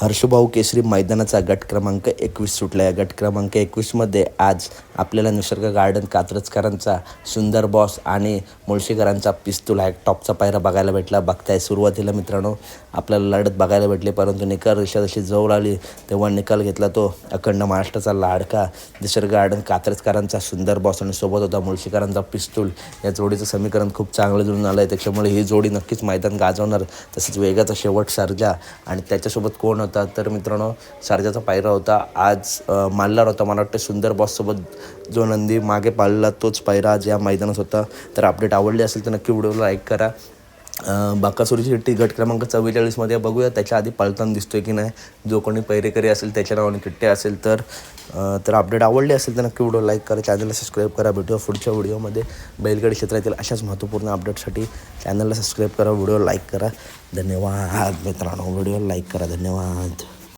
हर्षभाऊ केसरी मैदानाचा गट क्रमांक एकवीस सुटला. आहे गट क्रमांक एकवीसमध्ये आज आपल्याला निसर्ग गार्डन कात्रजकरांचा सुंदर बॉस आणि मुळशीकरांचा पिस्तूल हा एक टॉपचा पायरा बघायला भेटला. बघताय सुरुवातीला मित्रांनो आपल्याला लढत बघायला भेटली परंतु निकाल रेषा जशी जवळ आली तेव्हा निकाल घेतला तो अखंड महाराष्ट्राचा लाडका निसर्ग गार्डन कात्रजकरांचा सुंदर बॉस आणि सोबत होता मुळशीकरांचा पिस्तूल. या जोडीचं समीकरण खूप चांगलं जुळून आलं आहे त्याच्यामुळे ही जोडी नक्कीच मैदान गाजवणार. तसेच वेगाचा शेवट सर्जा आणि त्याच्यासोबत कोण होता. तर मित्रांनो सर्जाचा पायरा होता. आज अ, होता मला वाटतं सुंदर बॉससोबत जो नंदी मागे पाळला तोच पायरा आज या मैदानात होता. तर अपडेट आवडली असेल तर नक्की व्हिडिओला लाईक करा. बाकासुरीची किट्टी गट क्रमांक चव्वेचाळीसमध्ये बघूया त्याच्या आधी पळताना दिसतोय की नाही. जो कोणी पैरेकरी असेल त्याच्या नावाने किट्टे असेल तर. तर अपडेट आवडले असेल तर नक्की व्हिडिओ लाईक करा चॅनलला सबस्क्राईब करा. भेटूया पुढच्या व्हिडिओमध्ये. बैलगाडी क्षेत्रातील अशाच महत्त्वपूर्ण अपडेटसाठी चॅनलला सबस्क्राईब करा व्हिडिओ लाईक करा. धन्यवाद मित्रांनो. व्हिडिओ लाईक करा. धन्यवाद.